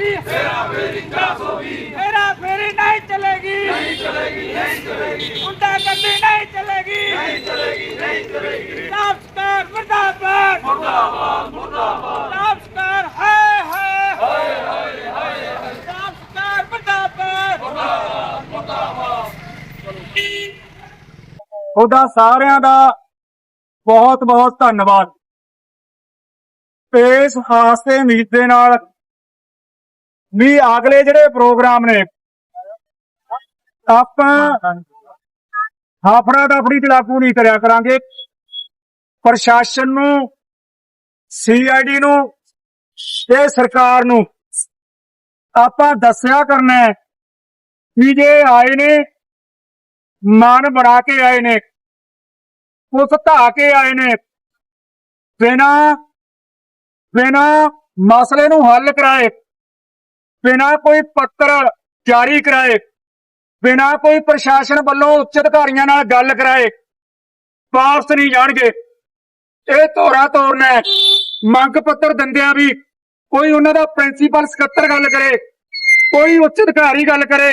चलेगी हेरा फेरी 420 हेरा फेरी नहीं चलेगी नहीं चलेगी नहीं चलेगी गुंडा गर्दी नहीं चलेगी नहीं चलेगी नहीं चलेगी नमस्कार मुर्दाबाद मुर्दाबाद मुर्दाबाद नमस्कार हाय हाय हाय हाय हाय नमस्कार मुर्दाबाद मुर्दाबाद मुर्दाबाद ਉਹਦਾ ਸਾਰਿਆਂ ਦਾ ਬਹੁਤ ਬਹੁਤ ਧੰਨਵਾਦ ਇਸ ਹਾਸੇ ਉਮੀਦ ਦੇ ਨਾਲ ਵੀ ਅਗਲੇ ਜਿਹੜੇ ਪ੍ਰੋਗਰਾਮ ਨੇ, ਆਪਾਂ ਹਾਫੜਾ ਦਫੜੀ ਚ ਲਾਗੂ ਨਹੀਂ ਕਰਿਆ ਕਰਾਂਗੇ। ਪ੍ਰਸ਼ਾਸਨ ਨੂੰ ਸੀਆਈਡੀ ਨੂੰ ਤੇ ਸਰਕਾਰ ਨੂੰ ਆਪਾਂ ਦੱਸਿਆ ਕਰਨਾ ਹੈ ਵੀ ਜੇ ਆਏ ਨੇ, ਮਨ ਬਣਾ ਕੇ ਆਏ ਨੇ ਉਸ ਧਾ ਕੇ ਆਏ ਨੇ, ਬਿਨਾ ਬਿਨਾ ਮਸਲੇ ਨੂੰ ਹੱਲ ਕਰਾਏ ਬਿਨਾਂ ਕੋਈ ਪੱਤਰ ਜਾਰੀ ਕਰਾਏ, ਬਿਨਾ ਕੋਈ ਪ੍ਰਸ਼ਾਸਨ ਵੱਲੋਂ ਉੱਚ ਅਧਿਕਾਰੀਆਂ ਨਾਲ ਗੱਲ ਕਰਾਏ, ਵਾਪਸ ਨਹੀਂ ਜਾਣਗੇ। ਇਹ ਧੋਰਾ ਤੋੜਨਾ ਮੰਗ ਪੱਤਰ ਦਿੰਦਿਆਂ ਵੀ ਕੋਈ ਉਹਨਾਂ ਦਾ ਪ੍ਰਿੰਸੀਪਲ ਸਕੱਤਰ ਗੱਲ ਕਰੇ, ਕੋਈ ਉੱਚ ਅਧਿਕਾਰੀ ਗੱਲ ਕਰੇ,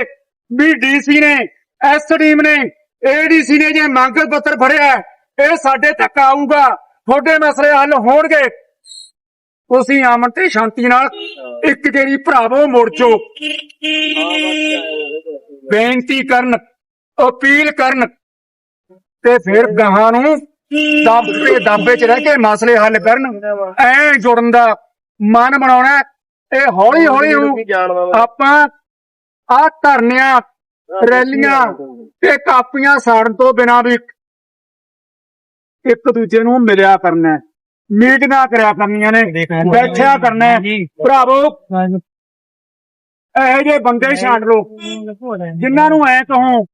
ਵੀ ਡੀਸੀ ਨੇ ਐਸਡੀਐਮ ਨੇ ਏਡੀਸੀ ਨੇ ਜੇ ਮੰਗ ਪੱਤਰ ਫੜਿਆ ਇਹ ਸਾਡੇ ਤੱਕ ਆਊਗਾ, ਤੁਹਾਡੇ ਮਸਲੇ ਹੱਲ ਹੋਣਗੇ। ਤੁਸੀਂ ਆਮਨ ਤੇ ਸ਼ਾਂਤੀ ਨਾਲ ਇੱਕ ਜਿਹੜੀ ਭਰਾਵੋ ਮੋਰਚੋ ਬੇਨਤੀ ਕਰਨ ਅਪੀਲ ਕਰਨ ਤੇ ਫਿਰ ਗਾਹਾਂ ਨੂੰ ਦੱਬ ਦਾਬੇ ਚ ਰਹਿ ਕੇ ਮਸਲੇ ਹੱਲ ਕਰਨ ਐ ਜੁੜਨ ਦਾ ਮਨ ਬਣਾਉਣਾ। ਇਹ ਹੌਲੀ ਹੌਲੀ। ਆਪਾਂ ਆ ਧਰਨਿਆਂ ਰੈਲੀਆਂ ਤੇ ਕਾਪੀਆਂ ਸਾੜਨ ਤੋਂ ਬਿਨਾਂ ਵੀ ਇੱਕ ਦੂਜੇ ਨੂੰ ਮਿਲਿਆ ਕਰਨਾ। ਮੀਟਿੰਗਾਂ ਕਰਿਆ ਕਰਨੀਆਂ ਨੇ। ਬੈਠਿਆ ਕਰਨਾ ਹੈ। ਭਰਾਵੋ ਇਹੋ ਜਿਹੇ ਬੰਦੇ ਛਾਂਟ ਲੋ ਜਿਨ੍ਹਾਂ ਨੂੰ ਐ ਕਹੋ